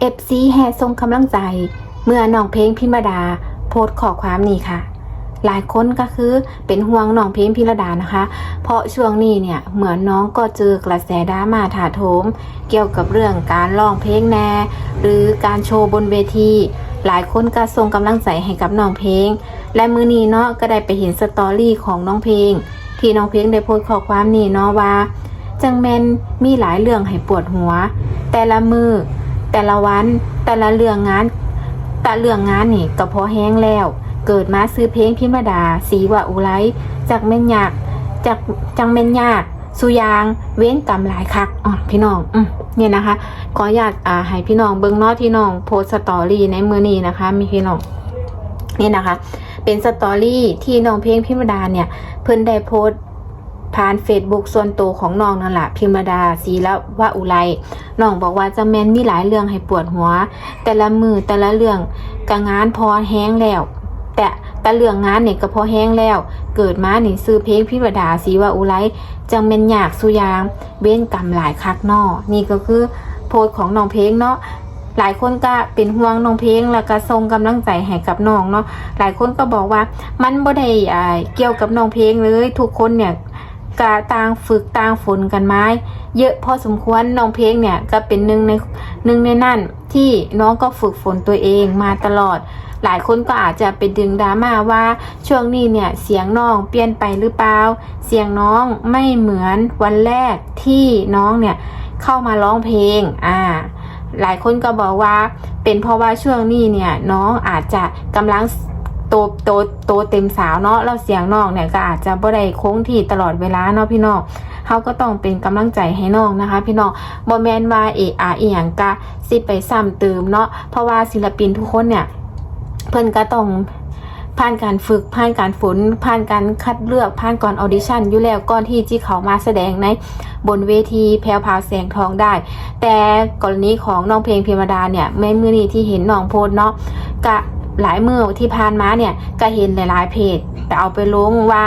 เอฟซีแห่ทรงกำลังใจ เมื่อน้องเพลงพิมดา โพสต์ขอความนี้ค่ะ หลายคนก็คือเป็นห่วงน้องเพลงพิรดานะคะ เพราะช่วงนี้เนี่ยเหมือนน้องก็เจอกระแสดราม่าถาโถม เกี่ยวกับเรื่องการร้องเพลงแน่ หรือการโชว์บนเวที หลายคนก็ส่งกำลังใจให้กับน้องเพลง และมือนี้เนาะก็ได้ไปเห็นสตอรี่ของน้องเพลง ที่น้องเพลงได้โพสต์ขอความนี้เนาะว่าจังแมนมีหลายเรื่องให้ปวดหัว แต่ละมือ แต่ละวัน แต่ละเรื่องงาน แต่เรื่องงานนี่ก็พอแห้งแล้ว เกิดมาซื้อเพลงพิมดา สีว่าอุไรจากแม่นยากจากจังแม่นยากสุยางเว้นกรรมหลายคักอ๋อพี่น้องอืมเนี่ยนะคะ ขออยากอ่าให้พี่น้องเบิ้งนอที่น้องโพสต์สตอรี่ในมือนี้นะคะ มีพี่น้องนี่นะคะ เป็นสตอรี่ที่น้องเพลงพิมดาเนี่ย เพิ่นได้โพสต์ ผ่านเฟซบุ๊กส่วนตัวของน้องนั่นแหละพิมดาศีละวะอุไรน้องบอกว่าจะแม่นมีหลายเรื่องให้ปวดหัว แต่ละมือแต่ละเรื่องกะงานพอแห้งแล้ว แต่แต่เรื่องงานเนี่ยก็พอแห้งแล้ว เกิดมานี่ซื้อเพลงพิมดาศีวะอุไรจังเป็นอยากสุยางเว้นกรรมหลายคักนอนี่ก็คือโพสของน้องเพลงเนาะหลายคนก็เป็นห่วงน้องเพลงแล้วก็ส่งกำลังใจให้กับน้องเนาะหลายคนก็บอกว่ามันบ่ได้เกี่ยวกับน้องเพลงเลย ทุกคนเนี่ย ก็ต่างฝึกต่างฝนกันไมาเยอะพอสมควรน้องเพลงเนี่ยก็เป็นหนึ่งในหนึ่งในนั่นที่น้องก็ฝึกฝนตัวเองมาตลอด หลายคนก็อาจจะเป็นดึงดราม่าว่าช่วงนี้เนี่ยเสียงน้องเปลี่ยนไปหรือเปล่าเสียงน้องไม่เหมือนวันแรกที่น้องเนี่ยเข้ามาร้องเพลงอ่าหลายคนก็บอกว่าเป็นเพราะว่าช่วงนี้เนี่ยน้องอาจจะกำลัง โตโตโตเต็มสาวเนาะแล้วเสียงน้องเนี่ยก็อาจจะบ่ได้คงที่ตลอดเวลาเนาะพี่น้องเขาก็ต้องเป็นกำลังใจให้น้องนะคะ พี่น้องบ่แมนว่าเออาเอียงกะสิไปซ้ำเติมเนาะเพราะว่าศิลปินทุกคนเนี่ยเพิ่นก็ต้องผ่านการฝึกผ่านการฝนผ่านการคัดเลือกผ่านก่อนออดิชั่นอยู่แล้วก่อนที่จะเขามาแสดงในบนเวทีแพรวพาวแสงทองได้ แต่กรณีของน้องเพลงพิมดาเนี่ยไม่มือนี้ที่เห็นน้องโพสเนาะกะ หลายมือที่ผ่านมาเนี่ยก็เห็นหลายๆเพจแต่เอาไปลงว่า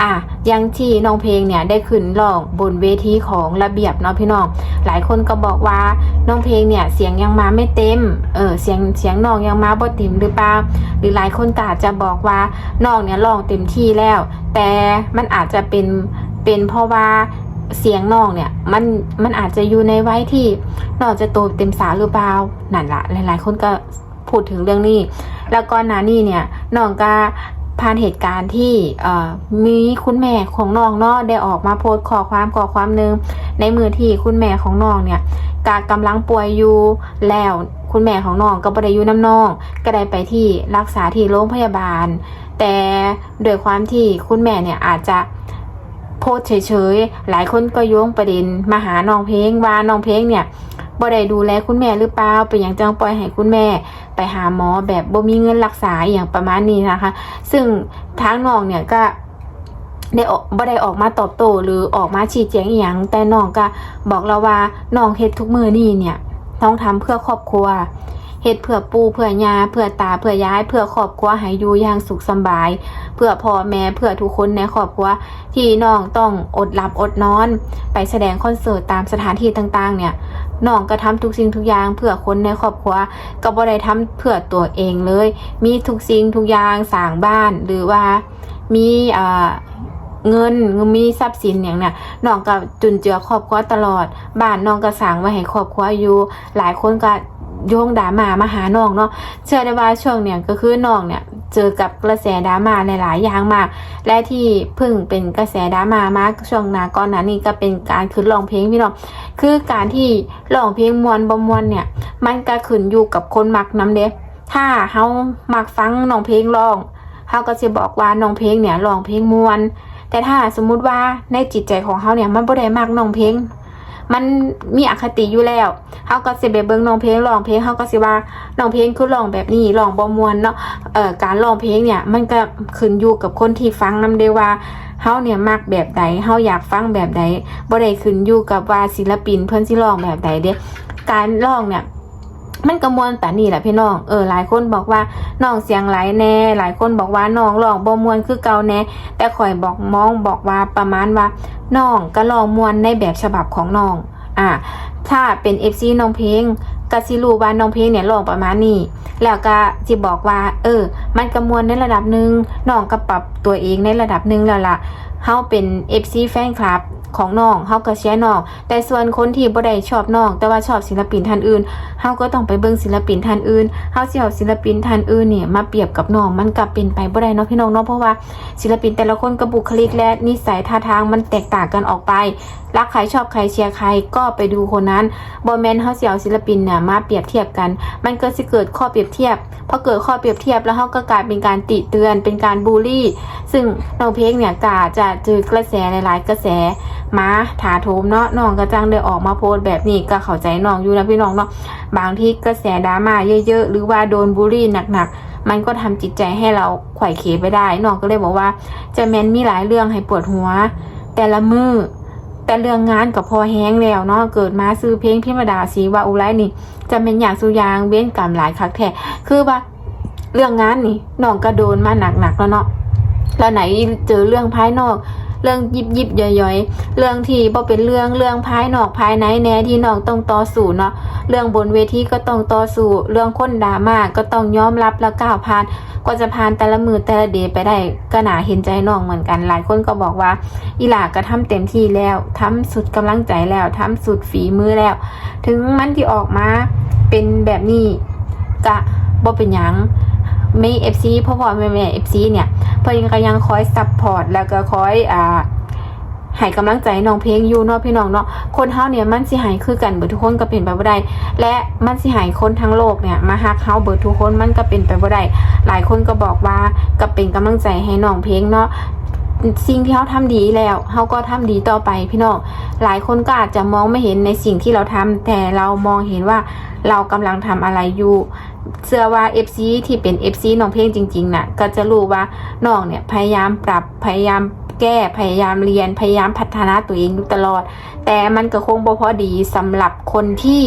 อะยังที่น้องเพลงเนี่ยได้ขึ้นร้องบนเวทีของระเบียบเนาะพี่น้อง หลายคนก็บอกว่าน้องเพลงเนี่ยเสียงยังมาไม่เต็ม เออเสียงเสียงน้องยังมาบ่เต็มหรือเปล่า หรือหลายคนก็อาจจะบอกว่าน้องเนี่ยร้องเต็มที่แล้ว แต่มันอาจจะเป็นเป็นเพราะว่าเสียงน้องเนี่ยมันมันอาจจะอยู่ในไว้ที่น้องจะโตเต็มสาวหรือเปล่านั่นละหลาย ๆ คนก็ พูดถึงเรื่องนี้ แล้วก็นานี่เนี่ยน้องก็ผ่านเหตุการณ์ที่มีคุณแม่ของน้องเนาะได้ออกมาโพสต์ขอความขอความหนึง ในมือที่คุณแม่ของน้องเนี่ยกากำลังป่วยอยู่แล้วคุณแม่ของน้องก็บ่ได้อยู่น้ำน้อง ก็ได้ไปที่รักษาที่โรงพยาบาล แต่โดยความที่คุณแม่เนี่ยอาจจะโพสเฉยๆ หลายคนก็โยงประเด็นมาหาน้องเพลงว่าน้องเพลงเนี่ย บ่ได้ดูแลคุณแม่หรือเปล่าเป็นอย่างจังปล่อยให้คุณแม่ ไปหาหมอแบบบ่มีเงินรักษาอย่างประมาณนี้นะคะ ซึ่งทางน้องเนี่ยก็ได้ออกบ่ได้ออกมาตอบโต้หรือออกมาชี้แจงอหย่างแต่น้องก็บอกเราว่าน้องเฮ็ดทุกมือนี่เนี่ย ต้องทำเพื่อครอบครัว เฮ็ดเพื่อปู่เพื่อยาเพื่อตาเพื่อยายเพื่อครอบครัวให้อยู่อย่างสุขสบาย เพื่อพ่อแม่เพื่อทุกคนในครอบครัวที่น้องต้องอดหลับอดนอน ไปแสดงคอนเสิร์ตตามสถานที่ต่างๆ เนี่ยน้องก็ทำทุกสิ่งทุกอย่าง เพื่อคนในครอบครัวก็บ่ได้ทำเพื่อตัวเองเลย มีทุกสิ่งทุกอย่างสร้างบ้านหรือว่ามีอ่าเงินมีทรัพย์สินอย่างเนี้ยน้องก็จุนเจือครอบครัวตลอด บ้านน้องก็สร้างไว้ให้ครอบครัวอยู่ หลายคนก็ โยงดราม่ามาหาน้องเนาะเชื่อได้ว่าช่วงเนี้ยก็คือน้องเนี่ยเจอกับกระแสดราม่าหลายอย่างมาก และที่พิ่งเป็นกระแสดราม่ามากช่วงหนาก่อนหน้านี้ก็เป็นการขึ้นร้องเพลงพี่น้องคือการที่ร้องเพลงมวนบมวนเนี่ย มันก็ขึ้นอยู่กับคนมักน้ำเด้ถ้าเฮามักฟังน้องเพลงร้องเฮาก็จะบอกว่าน้องเพลงเนี่ยร้องเพลงมวนแต่ถ้าสมมุติว่าในจิตใจของเขาเนี่ยมันบ่ได้มากน้องเพลง มันมีอคติอยู่แล้วเขาก็สิไปเบิ่งน้องเพลงร้องเพลงเขาก็สิว่าน้องเพลงคือร้องแบบนี้ร้องบ่มวนเนาะเอ่อการร้องเพลงเนี่ย มันก็ขึ้นอยู่กับคนที่ฟังนำเด้ว่าเฮาเนี่ยมักแบบใดเฮาอยากฟังแบบใดบ่ได้ขึ้นอยู่กับว่าศิลปินเพิ่นสิร้องแบบใดเด้การร้องเนี่ย มันกระมวลแต่นี่แหละพี่น้อง เออหลายคนบอกว่าน้องเสียงไหลแน่ หลายคนบอกว่าน้องร้องบ่มวนคือเก่าแน่ แต่ข่อยบอกมองบอกว่าประมาณว่าน้องก็ลองมวนในแบบฉบับของน้อง อ่า ถ้าเป็น FC น้องเพลงกสิรูว่าน้องเพลงเนี่ยร้องประมาณนี้ แล้วก็สิบอกว่า เออ มันกระมวลในระดับหนึ่งน้องก็ปรับตัวเองในระดับหนึ่งแล้วล่ะ เฮาเป็น FC แฟนคลับของน้องเฮาก็เชียร์น้อง แต่ส่วนคนที่บ่ได้ชอบน้อง แต่ว่าชอบศิลปินท่านอื่นเฮาก็ต้องไปเบิ่งศิลปินท่านอื่นเฮาสิเอาศิลปินท่านอื่นเนี่ยมาเปรียบกับน้องมันก็เป็นไปบ่ได้เนาะพี่น้องเนาะเพราะว่าศิลปินแต่ละคนก็บุคลิกและนิสัยท่าทางมันแตกต่างกันออกไป รักใครชอบใครเชียร์ใครก็ไปดูคนนั้นบ่แม่นเฮาสิเอาศิลปินเนี่ยมาเปรียบเทียบกัน มันก็สิเกิดข้อเปรียบเทียบพอเกิดข้อเปรียบเทียบแล้วเฮาก็กลายเป็นการติเตือนเป็นการบูลลี่ ซึ่งน้องเพลงเนี่ยกาจะเจอกระแสหลายๆกระแสมาถาโถมเนาะน้องก็จังได้ออกมาโพสแบบนี้ก็เข้าใจน้องอยู่นะพี่น้องเนาะบางที่กระแสดราม่าเยอะๆ หรือว่าโดนบูลลี่หนักๆ มันก็ทำจิตใจให้เราไขว่เขวไปได้น้องก็เลยบอกว่าจะแมนมีหลายเรื่องให้ปวดหัว แต่ละมือแต่เรื่องงานกับพอแห้งแล้วเนาะเกิดมาซื้อเพลงพิมดาสีว่าอุไรนี่จะเป็นอย่างสุยางเว้นกรรมหลายคักแท้คือว่าเรื่องงานนี่น้องก็โดนมาหนักๆแล้วเนาะ แล้วไหนเจอเรื่องภายนอก เรื่องยิบยิบย่อยๆ เรื่องที่บ่เป็นเรื่องเรื่องภายนอกภายในแน่ที่นองต้องต่อสู้เนาะเรื่องบนเวทีก็ต้องต่อสู้เรื่องคนดรามากก็ต้องยอมรับแล้วก้าวผ่านกว่าจะผ่านแต่ละมือแต่ละเดย์ไปได้ก็หนาเห็นใจน้องเหมือนกัน หลายคนก็บอกว่า อีหลาก็ทำเต็มที่แล้วทำสุดกำลังใจแล้วทำสุดฝีมือแล้ว ถึงมันที่ออกมาเป็นแบบนี้ก็บ่เป็นหยัง ม่เอฟซีพ่อพ่อแม่แม่เอฟซีเนี่ยเพิ่นก็ยังคอยซัพพอร์ตแล้วก็คอยอ่าให้กำลังใจน้องเพลงอยู่เนาะพี่น้องเนาะคนเฮาเนี่ยมันสิหายคือกันเบิดทุกคนก็เป็นไปบ่ได้และมันสิหายคนทั้งโลกเนี่ยมาฮักเฮาเบิดทุกคนมันก็เป็นไปบ่ได้หลายคนก็บอกว่าก็เป็นกำลังใจให้น้องเพลงเนาะ สิ่งที่เขาทำดีแล้วเขาก็ทำดีต่อไปพี่น้องหลายคนก็อาจจะมองไม่เห็นในสิ่งที่เราทำแต่เรามองเห็นว่าเรากำลังทำอะไรอยู่เชื่อว่า FC ที่เป็น FC น้องเพลงจริงๆน่ะก็จะรู้ว่าน้องเนี่ยพยายามปรับพยายามแก้พยายามเรียนพยายามพัฒนาตัวเองอยู่ตลอด แต่มันก็คงบ่พอดีสำหรับคนที่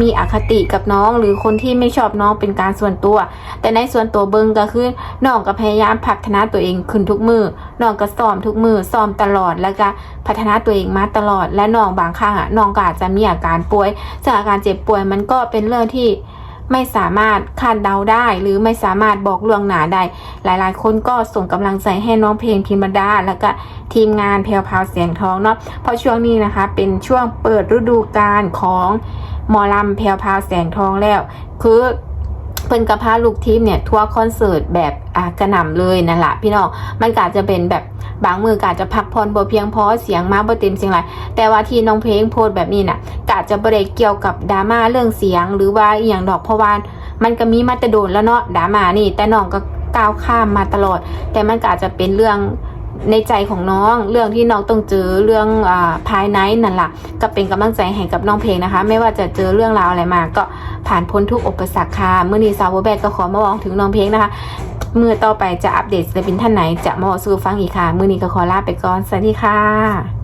มีอคติกับน้องหรือคนที่ไม่ชอบน้องเป็นการส่วนตัว แต่ในส่วนตัวเบิงก็คือน้องก็พยายามพัฒนาตัวเองขึ้นทุกมือน้องก็ซ้อมทุกมือซ้อมตลอดแล้วก็พัฒนาตัวเองมาตลอด และน้องบางครั้งอะน้องก็อาจจะมีอาการป่วยจากอาการเจ็บป่วยมันก็เป็นเรื่องที่ ไม่สามารถคาดเดาได้ หรือไม่สามารถบอกล่วงหน้าได้ หลายๆ คนก็ส่งกำลังใจให้น้องเพลงพิมดา แล้วก็ทีมงานแพลวพาวเสียงทองเนาะเพราะช่วงนี้นะคะ เป็นช่วงเปิดฤดูกาลของหมอลำแพลวพาวแสงทองแล้ว คือ เพิ่นกับพาลูกทีมเนี่ยทัวร์คอนเสิร์ตแบบอากระหน่ำเลยนั่นแหละพี่น้องมันกาจะเป็นแบบบางมือกาจะพักผ่อนบ่เพียงพอเสียงมาบ่เต็มเสียงไรแต่ว่าที่น้องเพลงโพสแบบนี้น่ะกาจะบ่ได้เกี่ยวกับดราม่าเรื่องเสียงหรือว่าอย่างดอกเพราะว่ามันก็มีมาต่โดนแล้วเนาะดราม่านี่ แต่น้องก็ก้าวข้ามมาตลอด แต่มันกาจะเป็นเรื่อง ในใจของน้องเรื่องที่น้องต้องเจอเรื่องอาภายในนั่นแหละก็เป็นกำลังใจให้กับน้องเพลงนะคะ ไม่ว่าจะเจอเรื่องราวอะไรมา ก็ผ่านพ้นทุกอุปสรรคค่ะเมื่อนี้สาวแบกก็ขอมาบอกถึงน้องเพลงนะคะเมื่อต่อไปจะอัปเดตศิลปินท่านไหนจะมาบอกสู่ฟังอีกค่ะมื่อนี้ก็ขอลาไปก่อนสวัสดีค่ะ